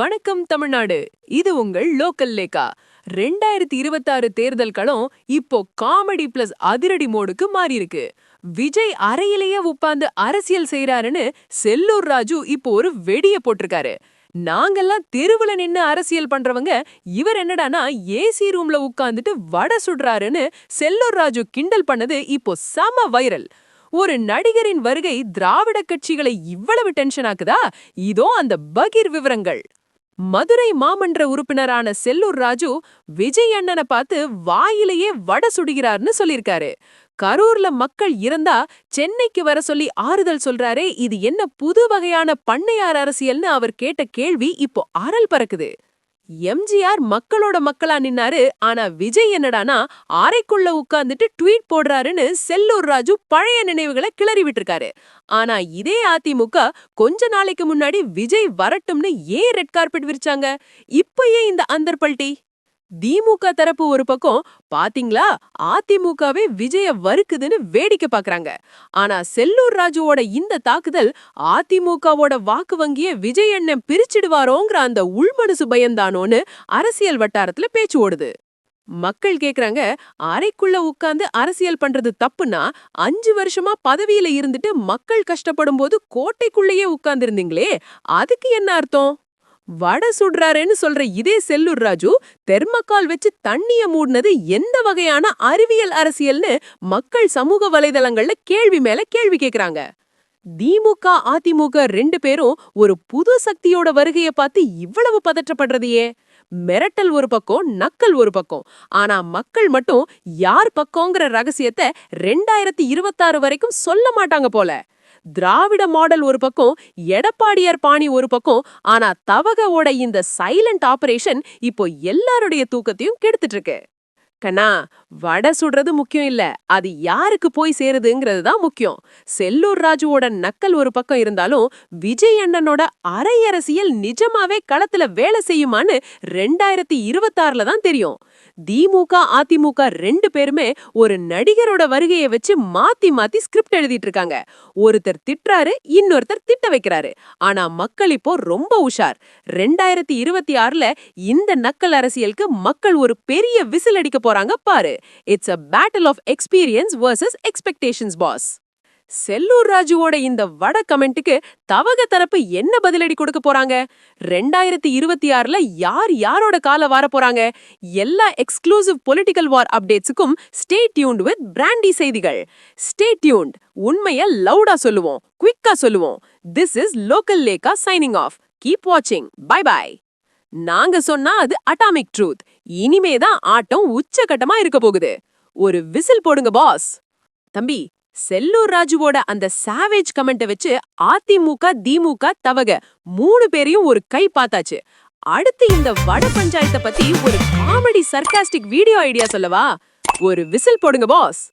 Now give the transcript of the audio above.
வணக்கம் தமிழ்நாடு. இது உங்கள் லோக்கல் லேக்கா ரெண்டாயிரத்தி இருபத்தாறு தேர்தல் களம் இப்போ காமெடி பிளஸ் அதிரடி மோடுக்கு மாறியிருக்கு. விஜய் அறையிலேயே உட்கார்ந்து அரசியல் செய்யறாருன்னு செல்லூர் ராஜு இப்போ ஒரு வெடிய போட்டிருக்காரு. நாங்கெல்லாம் தெருவுல நின்னு அரசியல் பண்றவங்க இவர் என்னடானா ஏசி ரூம்ல உட்கார்ந்துட்டு வடை சுடுறாருன்னு செல்லூர் ராஜு கிண்டல் பண்ணது இப்போ செம வைரல். ஒரு நடிகரின் வருகை திராவிட கட்சிகளை இவ்வளவு டென்ஷன் ஆக்குதா இதோ அந்த பகீர் விவரங்கள் மதுரை மாமன்ற உறுப்பினரான செல்லூர் ராஜு விஜய் அண்ணனை பார்த்து வாயிலேயே வட சுடுகிறார்னு சொல்லிருக்காரு கரூர்ல மக்கள் இறந்தா சென்னைக்கு வர சொல்லி ஆறுதல் சொல்றாரே இது என்ன புது வகையான பண்ணையார் அரசியல்னு அவர் கேட்ட கேள்வி இப்போ அறல் பறக்குது. எம்ஜிஆர் மக்களோட மக்களா நின்னாரு. ஆனா விஜய் என்னடானா அறைக்குள்ள உட்கார்ந்துட்டு ட்வீட் போடுறாருன்னு செல்லூர் ராஜு பழைய நினைவுகளை கிளறி விட்டுருக்காரு. ஆனா இதே அதிமுக கொஞ்ச நாளைக்கு முன்னாடி விஜய் வரட்டும்னு ஏன் ரெட் கார்பெட் விரிச்சாங்க? இப்ப ஏன் இந்த அந்தர்பல்ட்டி? திமுக தரப்பு ஒரு பக்கம் பாத்தீங்களா? அதிமுகவே விஜய வறுக்குதுன்னு வேடிக்கை பாக்குறாங்க. ஆனா செல்லூர் ராஜுவோட இந்த தாக்குதல் அதிமுகவோட வாக்கு வங்கிய விஜய் அண்ணன் பிரிச்சிடுவாரோங்கிற அந்த உள்மனசு பயந்தானோன்னு அரசியல் வட்டாரத்துல பேச்சு ஓடுது. மக்கள் கேக்குறாங்க அறைக்குள்ள உட்கார்ந்து அரசியல் பண்றது தப்புனா அஞ்சு வருஷமா பதவியில இருந்துட்டு மக்கள் கஷ்டப்படும் போது கோட்டைக்குள்ளேயே உட்கார்ந்து இருந்தீங்களே அதுக்கு என்ன அர்த்தம்? வடை சுடுறாருன்னு சொல்ற இதே செல்லூர் ராஜு தெர்மக்கால் வச்சு தண்ணிய மூடினது எந்த வகையான அறிவியல் அரசியல்னு மக்கள் சமூக வலைதளங்கள்ல கேள்வி மேல கேள்வி கேக்குறாங்க. திமுக அதிமுக ரெண்டு பேரும் ஒரு புது சக்தியோட வருகைய பார்த்து இவ்வளவு பதற்றப்படுறதையே. மிரட்டல் ஒரு பக்கம் நக்கல் ஒரு பக்கம். ஆனா மக்கள் மட்டும் யார் பக்கங்கிற ரகசியத்தை ரெண்டாயிரத்தி இருபத்தாறு வரைக்கும் சொல்ல மாட்டாங்க போல. திராவிட மாடல் ஒரு பக்கம் எடப்பாடியார் பாணி ஒரு பக்கம் ஆனா தவகவோட இந்த சைலண்ட் ஆபரேஷன் இப்போ எல்லாருடைய தூக்கத்தையும் கெடுத்துட்டு இருக்கு கண்ணா வடை சுடுறது முக்கியம் இல்ல. அது யாருக்கு போய் சேருதுங்கிறது தான் முக்கியம். செல்லூர் ராஜுவோட நக்கல் ஒரு பக்கம் இருந்தாலும் விஜய் அண்ணனோட அரை அரசியல் நிஜமாவே களத்துல வேலை செய்யுமான்னு ரெண்டாயிரத்தி இருபத்தாறுல தான் தெரியும். திமுக அதிமுக ரெண்டு பேருமே ஒரு நடிகரோட வருகையை வச்சு மாத்தி மாத்தி ஸ்கிரிப்ட் எழுதிட்டு இருக்காங்க. ஒருத்தர் திட்டுறாரு இன்னொருத்தர் திட்ட வைக்கிறாரு. ஆனா மக்கள் இப்போ ரொம்ப உஷார். ரெண்டாயிரத்தி இருபத்தி ஆறுல இந்த நக்கல் அரசியலுக்கு மக்கள் ஒரு பெரிய விசில் அடிக்க போறாங்க பாரு. It's a battle of experience versus expectations boss Sellur ராஜுவோட இந்த வட கமெண்ட்டுக்கு தவக தரப்பு என்ன பதிலடி கொடுக்க போறாங்க? ரெண்டாயிரத்தி இருபத்தி ஆறுல யார் யாரோட கால வர போறாங்க? எல்லா எக்ஸ்க்ளூசிவ் பொலிட்டிக்கல் வார் அப்டேட்ஸுக்கும் ஸ்டே டியூன்ட் வித் பிராண்டி செய்திகள். ஸ்டே டியூன்ட் உண்மைய லவுடா சொல்லுவோம் குவிக்கா சொல்லுவோம். This is local லேக்கா signing off keep வாட்சிங் பை பை நாங்க சொன்னா அது அட்டாமிக் ட்ரூத் இனிமே தான் ஆட்டம் உச்சகட்டமா இருக்க போகுது. ஒரு விசில் போடுங்க பாஸ் தம்பி செல்லூர் ராஜுவோட அந்த சாவேஜ் கமெண்ட்டை வச்சு அதிமுக திமுக தவக மூணு பேரையும் ஒரு கை பார்த்தாச்சு. அடுத்து இந்த வட பஞ்சாயத்தை பத்தி ஒரு காமெடி சர்க்காஸ்டிக் வீடியோ ஐடியா சொல்லவா? ஒரு விசில் போடுங்க பாஸ்